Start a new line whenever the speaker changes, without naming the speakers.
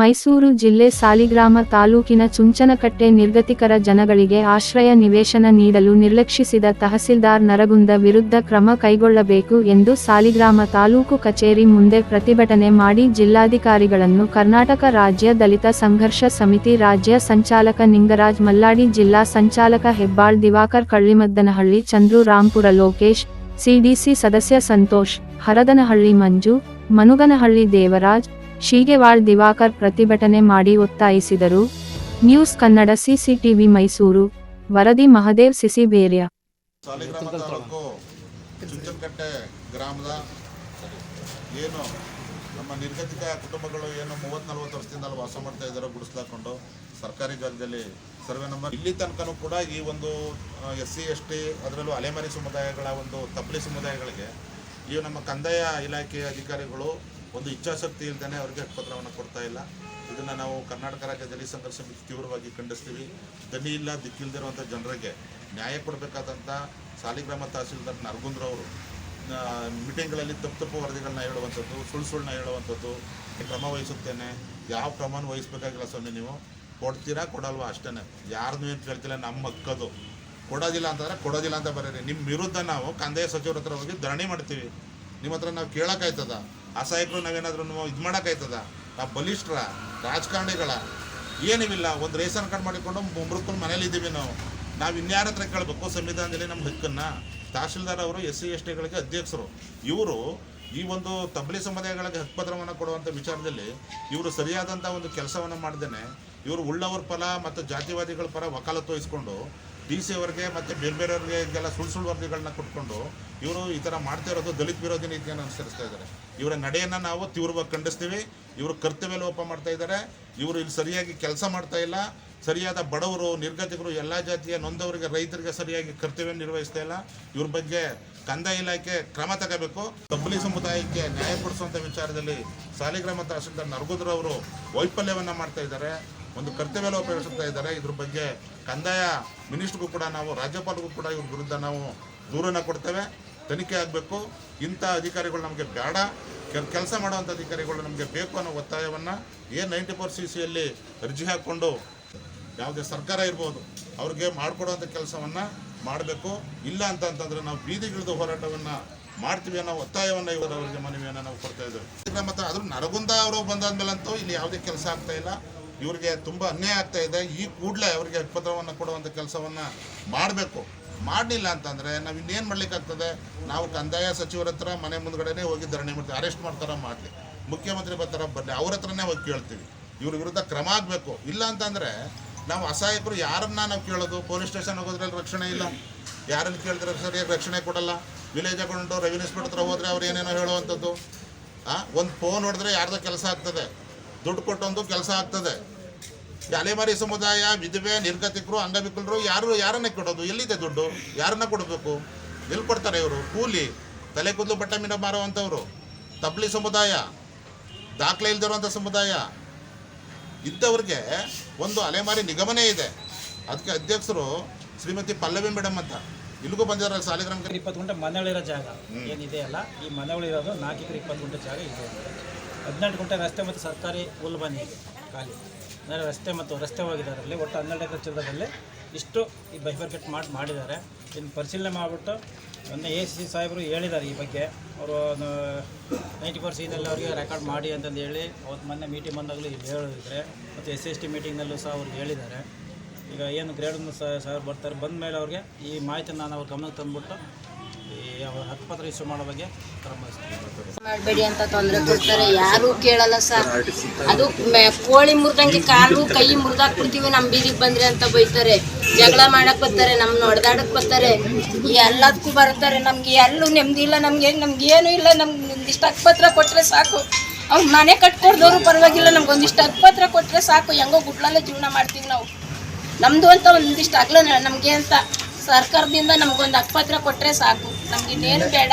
ಮೈಸೂರು ಜಿಲ್ಲೆ ಸಾಲಿಗ್ರಾಮ ತಾಲೂಕಿನ ಚುಂಚನಕಟ್ಟೆ ನಿರ್ಗತಿಕರ ಜನಗಳಿಗೆ ಆಶ್ರಯ ನಿವೇಶನ ನೀಡಲು ನಿರ್ಲಕ್ಷಿಸಿದ ತಹಸೀಲ್ದಾರ್ ನರಗುಂದ ವಿರುದ್ಧ ಕ್ರಮ ಕೈಗೊಳ್ಳಬೇಕು ಎಂದು ಸಾಲಿಗ್ರಾಮ ತಾಲೂಕು ಕಚೇರಿ ಮುಂದೆ ಪ್ರತಿಭಟನೆ ಮಾಡಿ ಜಿಲ್ಲಾಧಿಕಾರಿಗಳನ್ನು ಕರ್ನಾಟಕ ರಾಜ್ಯ ದಲಿತ ಸಂಘರ್ಷ ಸಮಿತಿ ರಾಜ್ಯ ಸಂಚಾಲಕ ನಿಂಗರಾಜ್ ಮಲ್ಲಾಡಿ, ಜಿಲ್ಲಾ ಸಂಚಾಲಕ ಹೆಬ್ಬಾಳ್, ದಿವಾಕರ್ ಕಳ್ಳಿಮದ್ದನಹಳ್ಳಿ, ಚಂದ್ರು ರಾಂಪುರ ಲೋಕೇಶ್, ಸಿಡಿಸಿ ಸದಸ್ಯ ಸಂತೋಷ್, ಹರದನಹಳ್ಳಿ ಮಂಜು, ಮನುಗನಹಳ್ಳಿ ದೇವರಾಜ್ ಶೀಗೆವಾಳ್ ದಿವಾಕರ್ ಪ್ರತಿಭಟನೆ ಮಾಡಿ ಒತ್ತಾಯಿಸಿದರು. ನ್ಯೂಸ್ ಕನ್ನಡ ಸಿಸಿಟಿವಿ ಮೈಸೂರು, ವರದಿ ಮಹದೇವ್ ಸಿಸಿಬೇರ್ಯ
ಗ್ರಾಮದ ಏನು ನಮ್ಮ ನಿರ್ಗತಿಕ ಕುಟುಂಬಗಳು ಏನು ಮೂವತ್ತ್ ನಲ್ವತ್ತು ವರ್ಷದಿಂದ ಅಲ್ಲಿ ವಾಸ ಮಾಡ್ತಾ ಇದ್ದಾರೋ ಗುಡಿಸ್ಲಾಕೊಂಡು ಸರ್ಕಾರಿ ಜಾಗದಲ್ಲಿ ಸರ್ವೆ ನಂಬರ್ ಇಲ್ಲಿ ತನಕನೂ ಕೂಡ ಈ ಒಂದು ಎಸ್ ಸಿ ಎಸ್ ಟಿ ಅದರಲ್ಲೂ ಅಲೆಮಾರಿ ಸಮುದಾಯಗಳ ಒಂದು ತಪ್ಪಲಿ ಸಮುದಾಯಗಳಿಗೆ ಈ ನಮ್ಮ ಕಂದಾಯ ಇಲಾಖೆಯ ಅಧಿಕಾರಿಗಳು ಒಂದು ಇಚ್ಛಾಶಕ್ತಿ ಇಲ್ಲದೇ ಅವರಿಗೆ ಪತ್ರವನ್ನು ಕೊಡ್ತಾ ಇಲ್ಲ. ಇದನ್ನು ನಾವು ಕರ್ನಾಟಕ ರಾಜ್ಯ ದಲಿತ ಸಂಘರ್ಷ ಸಮಿತಿ ತೀವ್ರವಾಗಿ ಖಂಡಿಸ್ತೀವಿ. ದನಿ ಇಲ್ಲ, ದಿಕ್ಕಿಲ್ದಿರುವಂಥ ಜನರಿಗೆ ನ್ಯಾಯ ಕೊಡಬೇಕಾದಂಥ ಸಾಲಿಗ್ರಾಮ ತಹಸೀಲ್ದಾರ್ ನರಗುಂದ್ರವರು ಮೀಟಿಂಗ್ಗಳಲ್ಲಿ ತಪ್ಪು ತಪ್ಪು ವರದಿಗಳನ್ನ ಹೇಳುವಂಥದ್ದು, ಸುಳ್ಳು ಸುಳ್ಳನ್ನ ಹೇಳುವಂಥದ್ದು, ಕ್ರಮ ವಹಿಸುತ್ತೇನೆ. ಯಾವ ಕ್ರಮನ ವಹಿಸ್ಬೇಕಾಗಿಲ್ಲ ಸ್ವಾಮಿ ನೀವು. ಕೊಡ್ತೀರಾ, ಕೊಡಲ್ವಾ? ಅಷ್ಟೇ ಯಾರನ್ನೂ ಏನು ಕೇಳ್ತಿಲ್ಲ, ನಮ್ಮ ಹಕ್ಕದು ಕೊಡೋದಿಲ್ಲ ಅಂತಂದರೆ ಕೊಡೋದಿಲ್ಲ ಅಂತ ಬರೀರಿ. ನಿಮ್ಮ ವಿರುದ್ಧ ನಾವು ಕಂದಾಯ ಸಚಿವರ ಹತ್ರ ಹೋಗಿ ಧರಣಿ ಮಾಡ್ತೀವಿ. ನಿಮ್ಮ ಹತ್ರ ನಾವು ಕೇಳೋಕ್ಕಾಯ್ತದ? ಅಸಹಾಯಕರು ನಾವೇನಾದ್ರೂ ಇದು ಮಾಡೋಕ್ಕಾಯ್ತದ ನಾವು ಬಲಿಷ್ಠರ ರಾಜಕಾರಣಿಗಳ, ಏನಿವಿಲ್ಲ, ಒಂದು ರೇಷನ್ ಕಾರ್ಡ್ ಮಾಡಿಕೊಂಡು ಮುಂಬರ್ಕೊಂಡು ಮನೇಲಿ ಇದ್ದೀವಿ ನಾವು. ನಾವು ಇನ್ಯಾರ ಹತ್ರ ಕೇಳಬೇಕು? ಸಂವಿಧಾನದಲ್ಲಿ ನಮ್ಮ ಹಕ್ಕನ್ನು. ತಹಶೀಲ್ದಾರ್ ಅವರು, ಎಸ್ ಸಿ, ಎಸ್ ಟಿಗಳಿಗೆ ಅಧ್ಯಕ್ಷರು. ಇವರು ಈ ಒಂದು ತಬ್ಲಿ ಸಮುದಾಯಗಳಿಗೆ ಹಕ್ಕುಪತ್ರವನ್ನು ಕೊಡುವಂಥ ವಿಚಾರದಲ್ಲಿ ಇವರು ಸರಿಯಾದಂಥ ಒಂದು ಕೆಲಸವನ್ನು ಮಾಡ್ದೇನೆ. ಇವರು ಉಳ್ಳವರ ಫಲ ಮತ್ತು ಜಾತಿವಾದಿಗಳ ಪರ ವಕಾಲತ್ತು ವಹಿಸ್ಕೊಂಡು ಡಿ ಸಿ ಅವರಿಗೆ ಮತ್ತು ಬೇರೆ ಬೇರೆಯವ್ರಿಗೆ ಇದೆಲ್ಲ ಸುಳ್ಳು ಸುಳ್ಳು ವರದಿಗಳನ್ನ ಕೊಟ್ಕೊಂಡು ಇವರು ಈ ಥರ ಮಾಡ್ತಾ ಇರೋದು ದಲಿತ ವಿರೋಧಿ ನೀತಿಯನ್ನು ಅನುಸರಿಸ್ತಾ ಇದ್ದಾರೆ. ಇವರ ನಡೆಯನ್ನು ನಾವು ತೀವ್ರವಾಗಿ ಖಂಡಿಸ್ತೀವಿ. ಇವರು ಕರ್ತವ್ಯ ಲೋಪ ಮಾಡ್ತಾ ಇದ್ದಾರೆ. ಇವರು ಇಲ್ಲಿ ಸರಿಯಾಗಿ ಕೆಲಸ ಮಾಡ್ತಾ ಇಲ್ಲ. ಸರಿಯಾದ ಬಡವರು, ನಿರ್ಗತಿಕರು, ಎಲ್ಲ ಜಾತಿಯ ನೊಂದವರಿಗೆ, ರೈತರಿಗೆ ಸರಿಯಾಗಿ ಕರ್ತವ್ಯ ನಿರ್ವಹಿಸ್ತಾ ಇಲ್ಲ. ಇವ್ರ ಬಗ್ಗೆ ಕಂದಾಯ ಇಲಾಖೆ ಕ್ರಮ ತಗೋಬೇಕು. ತಬ್ಬಲಿ ಸಮುದಾಯಕ್ಕೆ ನ್ಯಾಯ ಕೊಡಿಸುವಂಥ ವಿಚಾರದಲ್ಲಿ ಸಾಲಿಗ್ರಾಮ ತಹಸೀಲ್ದಾರ್ ನರಗುದ್ರವರು ವೈಫಲ್ಯವನ್ನು ಮಾಡ್ತಾ ಇದ್ದಾರೆ. ಒಂದು ಕರ್ತವ್ಯ ಎಸಗ್ತಾ ಇದ್ದಾರೆ. ಇದ್ರ ಬಗ್ಗೆ ಕಂದಾಯ ಮಿನಿಸ್ಟ್ರಿಗೂ ಕೂಡ ನಾವು ರಾಜ್ಯಪಾಲರಿಗೂ ಕೂಡ ಇವ್ರ ವಿರುದ್ಧ ನಾವು ದೂರನ್ನ ಕೊಡ್ತೇವೆ. ತನಿಖೆ ಆಗಬೇಕು. ಇಂಥ ಅಧಿಕಾರಿಗಳು ನಮಗೆ ಬೇಡ. ಕೆಲಸ ಮಾಡುವಂಥ ಅಧಿಕಾರಿಗಳು ನಮಗೆ ಬೇಕು ಅನ್ನೋ ಒತ್ತಾಯವನ್ನು ಏ ನೈಂಟಿ ಫೋರ್ ಸಿ ಸಿಯಲ್ಲಿ ಅರ್ಜಿ ಹಾಕ್ಕೊಂಡು ಯಾವುದೇ ಸರ್ಕಾರ ಇರ್ಬೋದು, ಅವ್ರಿಗೆ ಮಾಡಿಕೊಡುವಂಥ ಕೆಲಸವನ್ನು ಮಾಡಬೇಕು. ಇಲ್ಲ ಅಂತ ಅಂತಂದ್ರೆ ನಾವು ಬೀದಿಗಿಳಿದು ಹೋರಾಟವನ್ನು ಮಾಡ್ತೀವಿ ಅನ್ನೋ ಒತ್ತಾಯವನ್ನು ಇವರು ಅವರಿಗೆ ಮನವಿಯನ್ನು ನಾವು ಕೊಡ್ತಾ ಇದ್ದೇವೆ. ಮತ್ತು ಅದ್ರ ನರಗುಂದ ಅವರು ಬಂದಾದ್ಮೇಲಂತೂ ಇಲ್ಲಿ ಯಾವುದೇ ಕೆಲಸ ಆಗ್ತಾ ಇಲ್ಲ. ಇವರಿಗೆ ತುಂಬ ಅನ್ಯಾಯ ಆಗ್ತಾ ಇದೆ. ಈ ಕೂಡಲೇ ಅವರಿಗೆ ಹಕ್ಪತ್ರವನ್ನು ಕೊಡುವಂಥ ಕೆಲಸವನ್ನು ಮಾಡಬೇಕು. ಮಾಡಲಿಲ್ಲ ಅಂತಂದರೆ ನಾವು ಇನ್ನೇನು ಮಾಡ್ಲಿಕ್ಕಾಗ್ತದೆ ನಾವು ಕಂದಾಯ ಸಚಿವರ ಹತ್ರ ಮನೆ ಮುಂದ್ಗಡೆನೇ ಹೋಗಿ ಧರಣಿ ಮಾಡ್ತೀವಿ. ಅರೆಸ್ಟ್ ಮಾಡ್ತಾರ ಮಾಡಲಿ. ಮುಖ್ಯಮಂತ್ರಿ ಬರ್ತಾರ ಬರಲಿ. ಅವ್ರ ಹತ್ರನೇ ಹೋಗಿ ಕೇಳ್ತೀವಿ. ಇವ್ರ ವಿರುದ್ಧ ಕ್ರಮ ಆಗಬೇಕು. ಇಲ್ಲ ಅಂತಂದರೆ ನಾವು ಅಸಹಾಯಕರು ಯಾರನ್ನ ನಾವು ಕೇಳೋದು? ಪೊಲೀಸ್ ಸ್ಟೇಷನ್ ಹೋಗೋದ್ರೆ ರಕ್ಷಣೆ ಇಲ್ಲ. ಯಾರನ್ನು ಕೇಳಿದ್ರೆ ಸರಿಯಾಗಿ ರಕ್ಷಣೆ ಕೊಡಲ್ಲ. ವಿಲೇಜ್ ಅಕೌಂಟು ರೆವಿನ್ಯೂ ಇನ್ಸ್ಪೆಕ್ಟರ್ ಹತ್ರ ಹೋದರೆ ಅವ್ರು ಏನೇನೋ ಹೇಳುವಂಥದ್ದು. ಒಂದು ಫೋನ್ ಹೊಡೆದ್ರೆ ಯಾರ್ದೋ ಕೆಲಸ ಆಗ್ತದೆ. ದುಡ್ಡು ಕೊಟ್ಟೊಂದು ಕೆಲಸ ಆಗ್ತದೆ. ಈ ಅಲೆಮಾರಿ ಸಮುದಾಯ ವಿಧವೆ ನಿರ್ಗತಿಕರು ಅಂಗವಿಕಲರು ಯಾರು ಯಾರನ್ನ ಕೊಡೋದು? ಎಲ್ಲಿದೆ ದುಡ್ಡು? ಯಾರನ್ನ ಕೊಡಬೇಕು? ಎಲ್ಲಿ ಕೊಡ್ತಾರೆ ಇವರು? ಕೂಲಿ ತಲೆ ಕೂದಲು ಬಟ್ಟೆ ಮೀನ ಮಾರುವಂಥವ್ರು. ತಬ್ಲಿ ಸಮುದಾಯ ದಾಖಲೆ ಇಲ್ದಿರುವಂಥ ಸಮುದಾಯ. ಇಂಥವ್ರಿಗೆ ಒಂದು ಅಲೆಮಾರಿ ನಿಗಮನೇ ಇದೆ. ಅದಕ್ಕೆ ಅಧ್ಯಕ್ಷರು ಶ್ರೀಮತಿ ಪಲ್ಲವಿ ಮೇಡಮ್ ಅಂತ. ಇಲ್ಲಿಗೂ ಬಂದಿದ್ದಾರೆ ಸಾಲಿಗ್ರಾಮ
ಇಪ್ಪತ್ತು ಗಂಟೆ ಮನೆಗಳಿರೋ ಜಾಗ ಏನಿದೆ ಅಲ್ಲ ಈ ಮನೆಗಳಿರೋದು ನಾಲ್ಕು ಇಪ್ಪತ್ತು ಗಂಟೆ ಜಾಗ ಇದೆ ಹದಿನೆಂಟು ಗುಂಟೆ ರಸ್ತೆ ಮತ್ತು ಸರ್ಕಾರಿ ಹುಲ್ಬನಿ ಖಾಲಿ. ಅಂದರೆ ರಸ್ತೆ ಮತ್ತು ರಸ್ತೆ ಹೋಗಿದ್ದಾರಲ್ಲಿ ಒಟ್ಟು ಹನ್ನೆರಡು ಎಕರೆ ಚಿತ್ರದಲ್ಲಿ ಇಷ್ಟು ಈ ಬೈಫರ್ಕೆಟ್ ಮಾಡಿ ಮಾಡಿದ್ದಾರೆ. ಇನ್ನು ಪರಿಶೀಲನೆ ಮಾಡಿಬಿಟ್ಟು ಮೊನ್ನೆ ಎ ಸಿ ಸಾಹೇಬರು ಹೇಳಿದ್ದಾರೆ ಈ ಬಗ್ಗೆ. ಅವರು ನೈಂಟಿ ಫೋರ್ ಸೀನಲ್ಲಿ ಅವರಿಗೆ ರೆಕಾರ್ಡ್ ಮಾಡಿ ಅಂತಂದು ಹೇಳಿ ಅವತ್ತು ಮೊನ್ನೆ ಮೀಟಿಂಗ್ ಬಂದಾಗಲೂ ಹೇಳಿದ್ರೆ ಮತ್ತು ಎಸ್ ಎಸ್ ಟಿ ಮೀಟಿಂಗ್ನಲ್ಲೂ ಸಹ ಅವ್ರಿಗೆ ಹೇಳಿದ್ದಾರೆ. ಈಗ ಏನು ಗ್ರೇಡ್ ಸರ್ ಬರ್ತಾರೆ. ಬಂದ ಮೇಲೆ ಅವ್ರಿಗೆ ಈ ಮಾಹಿತಿನ ನಾನು ಅವ್ರ ಗಮನಕ್ಕೆ ತಂದುಬಿಟ್ಟು ಅವ್ರ ಹಕ್ಕುಪತ್ರ ಇಶ್ಯೂ ಮಾಡೋ ಬಗ್ಗೆ.
ಮಾಡಬೇಡಿ ಅಂತ ತೊಂದರೆ ಕೊಡ್ತಾರೆ. ಯಾರು ಕೇಳಲ್ಲ ಸರ್. ಅದು ಕೋಳಿ ಮುರಿದಂಗೆ ಕಾಲು, ಕೈ ಮುರಿದಾಕ್ಬಿಡ್ತೀವಿ ನಮ್ಮ ಬೀದಿಗೆ ಬಂದ್ರೆ ಅಂತ ಬೈತಾರೆ. ಜಗಳ ಮಾಡಕ್ ಬರ್ತಾರೆ. ನಮ್ಮನ್ನ ಹೊಡೆದಾಡಕ್ ಬರ್ತಾರೆ. ಎಲ್ಲದಕ್ಕೂ ಬರ್ತಾರೆ. ನಮ್ಗೆ ಎಲ್ಲೂ ನೆಮ್ಮದಿ ಇಲ್ಲ. ನಮ್ಗೆ ನಮ್ಗೆ ಏನು ಇಲ್ಲ. ನಮ್ಗೆ ಒಂದಿಷ್ಟು ಹಕ್ಕುಪತ್ರ ಕೊಟ್ಟರೆ ಸಾಕು. ಅವ್ನು ಮನೆ ಕಟ್ಕೊಡ್ದವ್ರು ಪರವಾಗಿಲ್ಲ. ನಮ್ಗೆ ಒಂದಿಷ್ಟು ಹಕ್ಕುಪತ್ರ ಕೊಟ್ರೆ ಸಾಕು. ಹೆಂಗೋ ಗುಡ್ಲಲ್ಲೇ ಜೀವನ ಮಾಡ್ತೀವಿ ನಾವು. ನಮ್ದು ಅಂತ ಒಂದಿಷ್ಟು ಅಗ್ಲ ನಮಗೆ ಅಂತ ಸರ್ಕಾರದಿಂದ ನಮ್ಗೊಂದು ಹಕ್ಕುಪತ್ರ ಕೊಟ್ಟರೆ ಸಾಕು. ನಮ್ಗೆ ಇನ್ನೇನು ಬೇಡ.